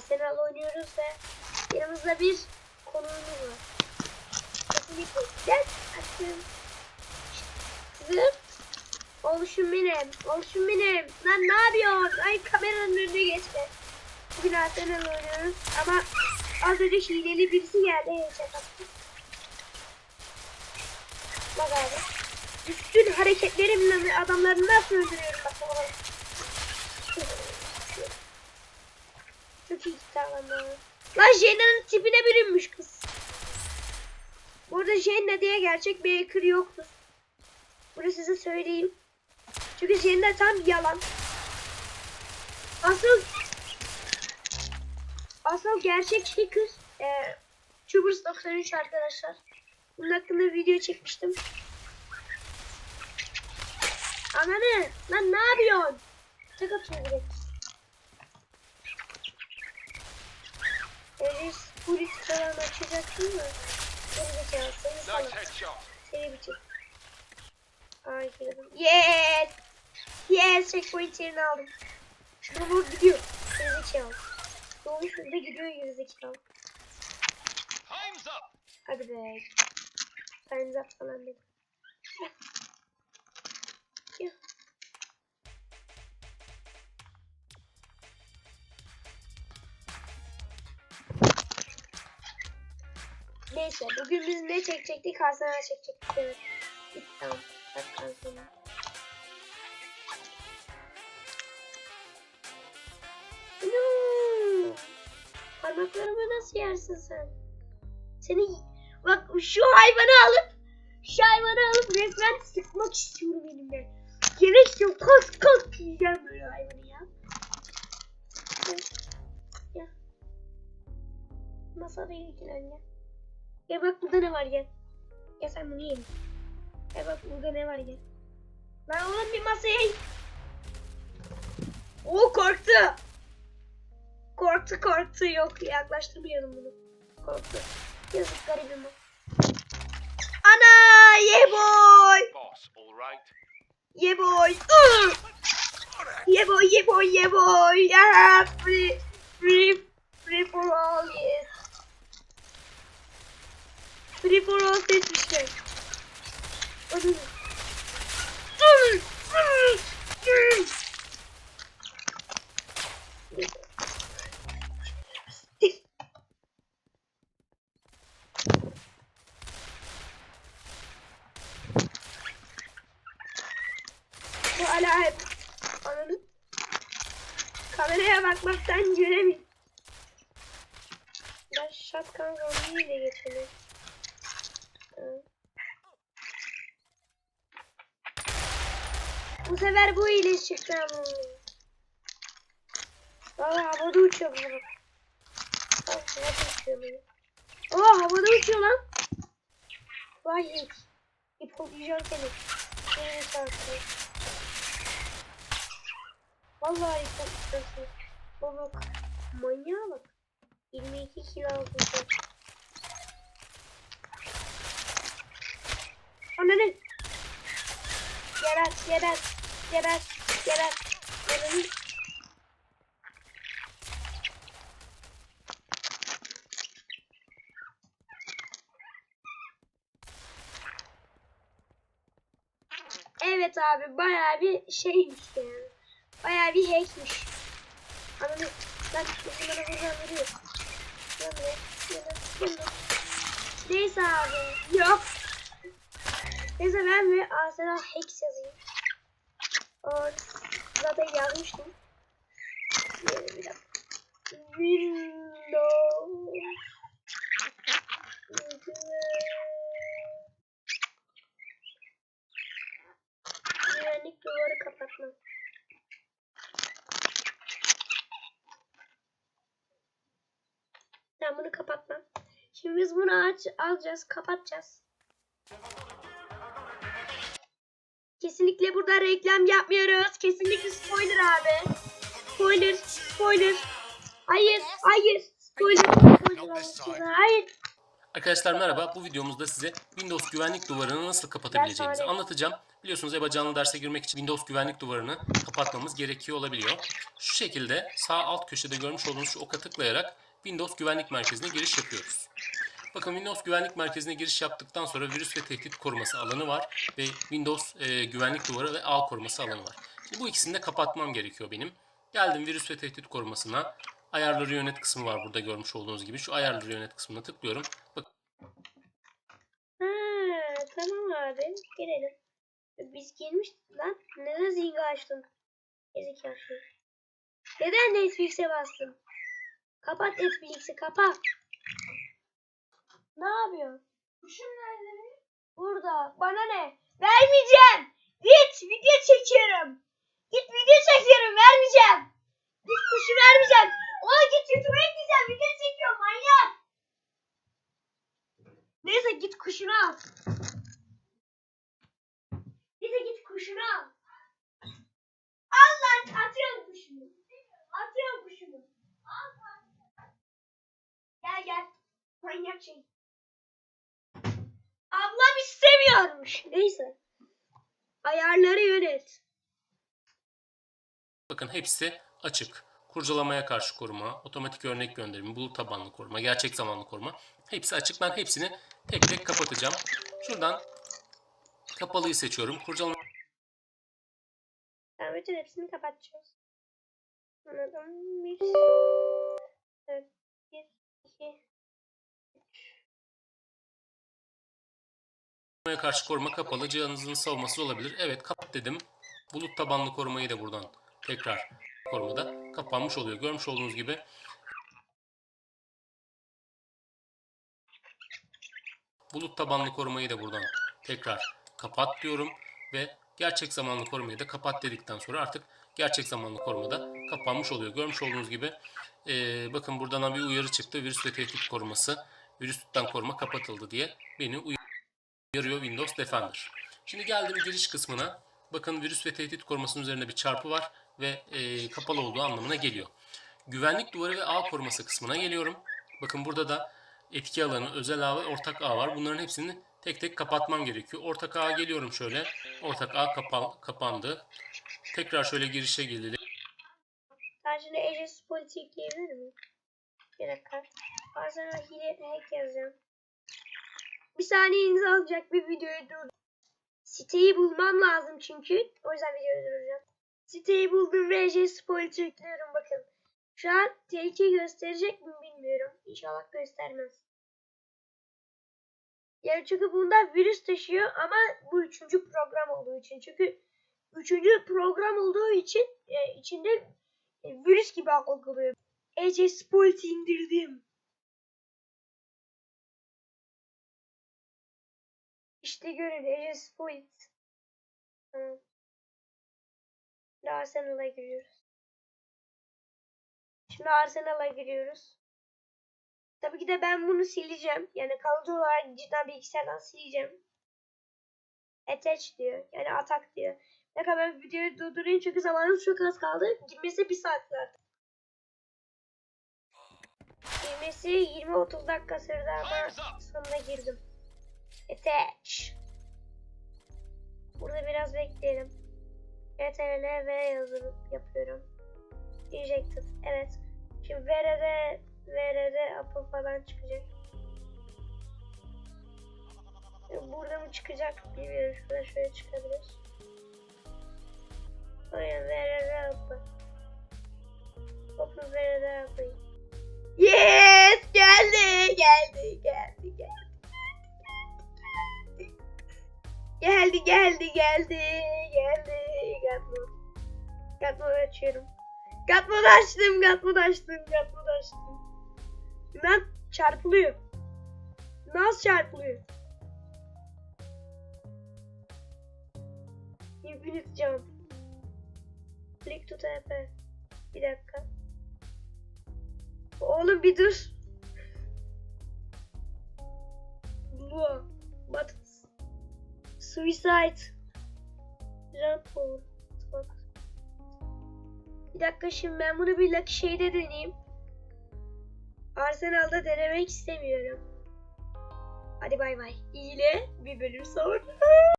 Arsenal oynuyoruz ve yanımızda bir konuğumuz var. Kesinlikle. Gel açtım. Kızım. Oluşum benim. Oluşum benim. Lan ne yapıyorsun? Ay kameranın önüne geçme. Bugün Arsenal oynuyoruz ama az önce hileli birisi geldi. Attı. Bak abi. Üstün hareketlerimle adamları nasıl öldürüyorum bak bak. Çok iyi davranıyor. Lan Jenna'nın tipine bürünmüş kız. Burada Jenna diye gerçek bir hacker yoktur. Bunu size söyleyeyim. Çünkü Jenna tam yalan. Asıl asıl gerçek hacker e, Tubers 93 arkadaşlar. Bunun hakkında video çekmiştim. Ananı lan ne yapıyorsun? Tek atıyor direkt. Elis polis falan açacaksın mı? Geri zekalı seni salak. Seni bitir. Ay girdim. Yes! Yes! Checkpoint yerini aldım. Şunu vur gidiyor. Geri zekalı. Doğmuş burada gidiyor geri zekalı. Time's up. Hadi be. Time's up falan dedim. Gel. Neyse bugün biz ne çekecektik? Arsenal çekecektik. Evet. Tamam. Bak. Ano! Parmaklarımı nasıl yersin sen? Seni bak şu hayvanı alıp şu hayvanı alıp resmen sıkmak istiyorum elimle. Gerek yok. Kalk kalk yiyeceğim böyle hayvanı ya. Gel. Masada ilgilen gel. Gel bak burada ne var gel. Gel sen bunu yiyin. Gel bak burada ne var gel. Lan oğlum bir masaya in. Oo korktu. Korktu korktu yok yaklaştırmayalım bunu. Korktu. Yazık garibim o. Ana ye boy. Ye boy. Ye boy ye boy ye boy. Yeah, free free free for all yes. Free for all seçmişler. Bu hala hep ananı kameraya bakmaktan göremiyorum. Ben shotgun zombiyle geçelim. Evet. Bu sefer bu ile çıktı ama. Valla havada uçuyor bu bak. Bak havada uçuyor böyle. Aa havada uçuyor lan. Vay hiç. İpolayacağım seni. Seni çarptı. Vallahi ipolayacağım O bak. Manyağa bak. 22 kilo aldım. Ananı. Yarat, yarat, yarat, yarat. Ananı. Evet abi bayağı bir şeymiş yani. Bayağı bir hackmiş. Ananı. Lan bizim buradan vuruyor. Neyse abi. Yok. Neyse ben bir Arsenal Hex yazayım. O, zaten yazmıştım. Windows. Güvenlik duvarı kapatma. Ben bunu kapatmam. Şimdi biz bunu aç, alacağız, kapatacağız. Kesinlikle burada reklam yapmıyoruz. Kesinlikle spoiler abi. Spoiler, spoiler. Hayır, hayır. Spoiler, spoiler. Hayır. Arkadaşlar merhaba. Bu videomuzda size Windows güvenlik duvarını nasıl kapatabileceğimizi anlatacağım. Biliyorsunuz EBA canlı derse girmek için Windows güvenlik duvarını kapatmamız gerekiyor olabiliyor. Şu şekilde sağ alt köşede görmüş olduğunuz şu oka tıklayarak Windows güvenlik merkezine giriş yapıyoruz. Bakın Windows güvenlik merkezine giriş yaptıktan sonra virüs ve tehdit koruması alanı var ve Windows e, güvenlik duvarı ve ağ koruması alanı var. Şimdi bu ikisini de kapatmam gerekiyor benim. Geldim virüs ve tehdit korumasına. Ayarları yönet kısmı var burada görmüş olduğunuz gibi. Şu ayarları yönet kısmına tıklıyorum. Bakın Ha, tamam abi. Girelim. Biz girmiştik lan. Neden zinga açtın? Gerizekalı. Neden Netflix'e bastın? Kapat Netflix'i kapat. Yapıyorsun? Kuşum nerede? Burada. Bana ne? Vermeyeceğim. Git video çekiyorum. Git video çekiyorum vermeyeceğim. Git kuşu vermeyeceğim. Oha git YouTube'a gideceğim video çekiyorum manyak. Neyse git kuşunu al. Neyse git kuşunu al. Al lan atıyorum kuşunu. Atıyorum kuşunu. Al lan. Gel gel. Manyak şey. Ablam istemiyormuş. Neyse. Ayarları yönet. Bakın hepsi açık. Kurcalamaya karşı koruma, otomatik örnek gönderimi, bulut tabanlı koruma, gerçek zamanlı koruma. Hepsi açık. Ben hepsini tek tek kapatacağım. Şuradan kapalıyı seçiyorum. Kurcalama Tamam bütün hepsini kapatacağız. Anladım. Bir. Dört. Bir. iki. Karşı koruma kapalı. Cihazınızın savunması olabilir. Evet kapat dedim. Bulut tabanlı korumayı da buradan tekrar korumada kapanmış oluyor. Görmüş olduğunuz gibi bulut tabanlı korumayı da buradan tekrar kapat diyorum ve gerçek zamanlı korumayı da kapat dedikten sonra artık gerçek zamanlı korumada kapanmış oluyor. Görmüş olduğunuz gibi eee, bakın buradan bir uyarı çıktı. Virüs ve tehdit koruması, virüsten koruma kapatıldı diye beni uyarıyor Windows Defender. Şimdi geldim giriş kısmına. Bakın virüs ve tehdit korumasının üzerinde bir çarpı var ve e, kapalı olduğu anlamına geliyor. Güvenlik duvarı ve ağ koruması kısmına geliyorum. Bakın burada da etki alanı, özel ağ ve ortak ağ var. Bunların hepsini tek tek kapatmam gerekiyor. Ortak ağa geliyorum şöyle. Ortak ağ kapa- kapandı. Tekrar şöyle girişe gelelim. Ben şimdi Aegis Politik ekleyebilir miyim? Bir dakika. Bazen hile hack yazacağım. Bir saniyenizi alacak bir videoyu dur. Siteyi bulmam lazım çünkü. O yüzden videoyu durduracağım. Siteyi buldum ve Aegis Politik ekliyorum bakın. Şu an tehlike gösterecek mi bilmiyorum. İnşallah göstermez. Yani çünkü bunda virüs taşıyor ama bu üçüncü program olduğu için. Çünkü üçüncü program olduğu için e, içinde e, virüs gibi algılıyor. Ece Spoilt'i indirdim. İşte görün Ece Spoilt. Tamam. Şimdi Arsenal'a giriyoruz. Şimdi Arsenal'a giriyoruz. Tabii ki de ben bunu sileceğim. Yani kalıcı olarak cidden bilgisayardan sileceğim. Attach diyor. Yani atak diyor. Ne kadar videoyu durdurayım çünkü zamanımız çok az kaldı. Girmesi bir saat zaten. Girmesi 20-30 dakika sürdü ama sonuna girdim. Attach. Burada biraz bekleyelim. CTRL V yazıp yapıyorum. Ejected. Evet. Şimdi VRD VRD Apple falan çıkacak. Burada mı çıkacak bilmiyorum. Şurada şöyle çıkabilir. Aynen VRD Apple. Open VRD Apple. Yes! Geldi! Geldi! Geldi! Geldi! Geldi geldi geldi geldi Gatmod. Gatmod açıyorum. Gatmod açtım Gatmod açtım Gatmod açtım. Lan çarpılıyor. Nasıl çarpılıyor? Infinite jump. Click to TP. Bir dakika. Oğlum bir dur. Bu. Buttons. Suicide. Jump forward. Bir dakika şimdi ben bunu bir lucky şeyde deneyeyim. Arsenal'da denemek istemiyorum. Hadi bay bay. İyile bir bölüm sonra.